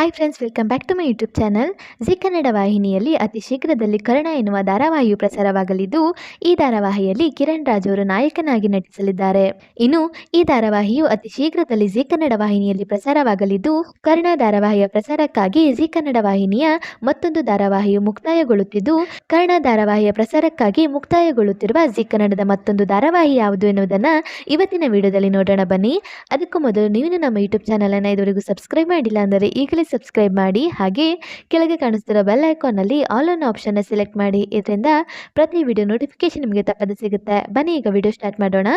Hi friends welcome back to my YouTube channel Zee Kannada ವಾಹಿನಿಯಲ್ಲಿ ಅತಿ ಶೀಘ್ರದಲ್ಲಿ ಕರ್ಣ ಎನ್ನುವ ಧಾರಾವಾಹಿಯು ಪ್ರಸಾರವಾಗಲಿದ್ದು, ಈ ಧಾರಾವಾಹಿಯಲ್ಲಿ ಕಿರಣ್ ರಾಜ್ ಅವರು ನಾಯಕನಾಗಿ ನಟಿಸಲಿದ್ದಾರೆ. ಇನ್ನು, ಈ ಧಾರಾವಾಹಿಯು ಅತಿ ಶೀಘ್ರದಲ್ಲಿ ಜಿ ಕನ್ನಡ ವಾಹಿನಿಯಲ್ಲಿ ಪ್ರಸಾರವಾಗಲಿದ್ದು, ಕರ್ಣ ಧಾರಾವಾಹಿಯ ಪ್ರಸಾರಕ್ಕಾಗಿ ಜಿ ಕನ್ನಡ ವಾಹಿನಿಯ ಮತ್ತೊಂದು ಧಾರಾವಾಹಿಯು ಮುಕ್ತಾಯಗೊಳ್ಳುತ್ತಿದ್ದು, ಕರ್ಣ ಧಾರಾವಾಹಿಯ ಪ್ರಸಾರಕ್ಕಾಗಿ ಮುಕ್ತಾಯಗೊಳ್ಳುತ್ತಿರುವ ಜಿ ಕನ್ನಡದ ಮತ್ತೊಂದು ಧಾರಾವಾಹಿ ಯಾವುದು ಎನ್ನುವುದನ್ನು ಇವತ್ತಿನ ವಿಡಿಯೋದಲ್ಲಿ ನೋಡೋಣ ಬನ್ನಿ. ಅದಕ್ಕೂ ಮೊದಲು ನೀವು ನಮ್ಮ ಯೂಟ್ಯೂಬ್ ಚಾನಲನ್ನು ಇದುವರೆಗೂ ಸಬ್ಸ್ಕ್ರೈಬ್ ಮಾಡಿಲ್ಲ ಅಂದರೆ ಈಗಲೇ ಸಬ್ಸ್ಕ್ರೈಬ್ ಮಾಡಿ, ಹಾಗೆ ಕೆಳಗೆ ಕಾಣಿಸ್ತಿರೋ ಬೆಲ್ ಐಕಾನಲ್ಲಿ ಆಲ್ ಆನ್ ಆಪ್ಷನ್ನ ಸೆಲೆಕ್ಟ್ ಮಾಡಿ. ಇದರಿಂದ ಪ್ರತಿ ವಿಡಿಯೋ ನೋಟಿಫಿಕೇಶನ್ ನಿಮಗೆ ತಪ್ಪದೆ ಸಿಗುತ್ತೆ. ಬನ್ನಿ, ಈಗ ವಿಡಿಯೋ ಸ್ಟಾರ್ಟ್ ಮಾಡೋಣ.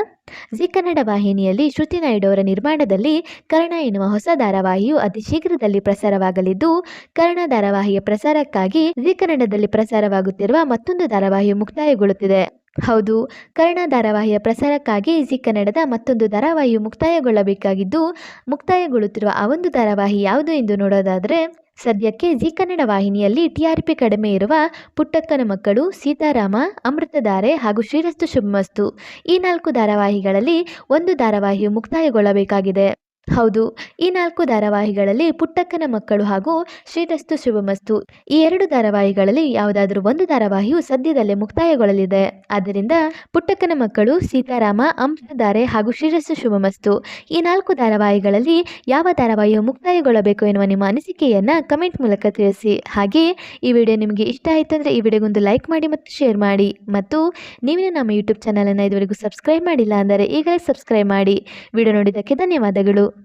ಜಿ ಕನ್ನಡ ವಾಹಿನಿಯಲ್ಲಿ ಶ್ರುತಿ ನಾಯ್ಡು ಅವರ ನಿರ್ಮಾಣದಲ್ಲಿ ಕರ್ಣ ಎನ್ನುವ ಹೊಸ ಧಾರಾವಾಹಿಯು ಅತಿ ಶೀಘ್ರದಲ್ಲಿ ಪ್ರಸಾರವಾಗಲಿದ್ದು, ಕರ್ಣ ಧಾರಾವಾಹಿಯ ಪ್ರಸಾರಕ್ಕಾಗಿ ಜಿ ಕನ್ನಡದಲ್ಲಿ ಪ್ರಸಾರವಾಗುತ್ತಿರುವ ಮತ್ತೊಂದು ಧಾರಾವಾಹಿಯು ಮುಕ್ತಾಯಗೊಳ್ಳುತ್ತಿದೆ. ಹೌದು. ಕರ್ಣ ಧಾರಾವಾಹಿಯ ಪ್ರಸಾರಕ್ಕಾಗಿ ಜಿ ಕನ್ನಡದ ಮತ್ತೊಂದು ಧಾರಾವಾಹಿಯು ಮುಕ್ತಾಯಗೊಳ್ಳಬೇಕಾಗಿದ್ದು, ಮುಕ್ತಾಯಗೊಳ್ಳುತ್ತಿರುವ ಆ ಒಂದು ಧಾರಾವಾಹಿ ಯಾವುದು ಎಂದು ನೋಡೋದಾದರೆ, ಸದ್ಯಕ್ಕೆ ಜಿ ಕನ್ನಡ ವಾಹಿನಿಯಲ್ಲಿ ಟಿಆರ್ಪಿ ಕಡಿಮೆ ಇರುವ ಪುಟ್ಟಕ್ಕನ ಮಕ್ಕಳು ಸೀತಾರಾಮ ಅಮೃತಧಾರೆ ಹಾಗೂ ಶ್ರೀರಸ್ತು ಶುಭಮಸ್ತು ಈ ನಾಲ್ಕು ಧಾರಾವಾಹಿಗಳಲ್ಲಿ ಒಂದು ಧಾರಾವಾಹಿಯು ಮುಕ್ತಾಯಗೊಳ್ಳಬೇಕಾಗಿದೆ. ಹೌದು, ಈ ನಾಲ್ಕು ಧಾರಾವಾಹಿಗಳಲ್ಲಿ ಪುಟ್ಟಕ್ಕನ ಮಕ್ಕಳು ಹಾಗೂ ಶ್ರೀರಸ್ತು ಶುಭಮಸ್ತು. ಈ ಎರಡು ಧಾರಾವಾಹಿಗಳಲ್ಲಿ ಯಾವುದಾದರೂ ಒಂದು ಧಾರಾವಾಹಿಯು ಸದ್ಯದಲ್ಲೇ ಮುಕ್ತಾಯಗೊಳ್ಳಲಿದೆ. ಆದ್ದರಿಂದ ಪುಟ್ಟಕ್ಕನ ಮಕ್ಕಳು ಸೀತಾರಾಮ ಅಂಶಧಾರೆ ಹಾಗೂ ಶ್ರೀರಸ್ತು ಶುಭಮಸ್ತು. ಈ ನಾಲ್ಕು ಧಾರಾವಾಹಿಗಳಲ್ಲಿ ಯಾವ ಧಾರಾವಾಹಿಯು ಮುಕ್ತಾಯಗೊಳ್ಳಬೇಕು ಎನ್ನುವ ನಿಮ್ಮ ಅನಿಸಿಕೆಯನ್ನು ಕಮೆಂಟ್ ಮೂಲಕ ತಿಳಿಸಿ. ಹಾಗೆ ಈ ವಿಡಿಯೋ ನಿಮಗೆ ಇಷ್ಟ ಆಯಿತು ಅಂದರೆ ಈ ವಿಡಿಯೋಗೊಂದು ಲೈಕ್ ಮಾಡಿ ಮತ್ತು ಶೇರ್ ಮಾಡಿ. ಮತ್ತು ನೀವಿನ ನಮ್ಮ ಯೂಟ್ಯೂಬ್ ಚಾನಲನ್ನು ಇದುವರೆಗೂ ಸಬ್ಸ್ಕ್ರೈಬ್ ಮಾಡಿಲ್ಲ ಅಂದರೆ ಈಗಲೇ ಸಬ್ಸ್ಕ್ರೈಬ್ ಮಾಡಿ. ವಿಡಿಯೋ ನೋಡಿದ್ದಕ್ಕೆ ಧನ್ಯವಾದಗಳು.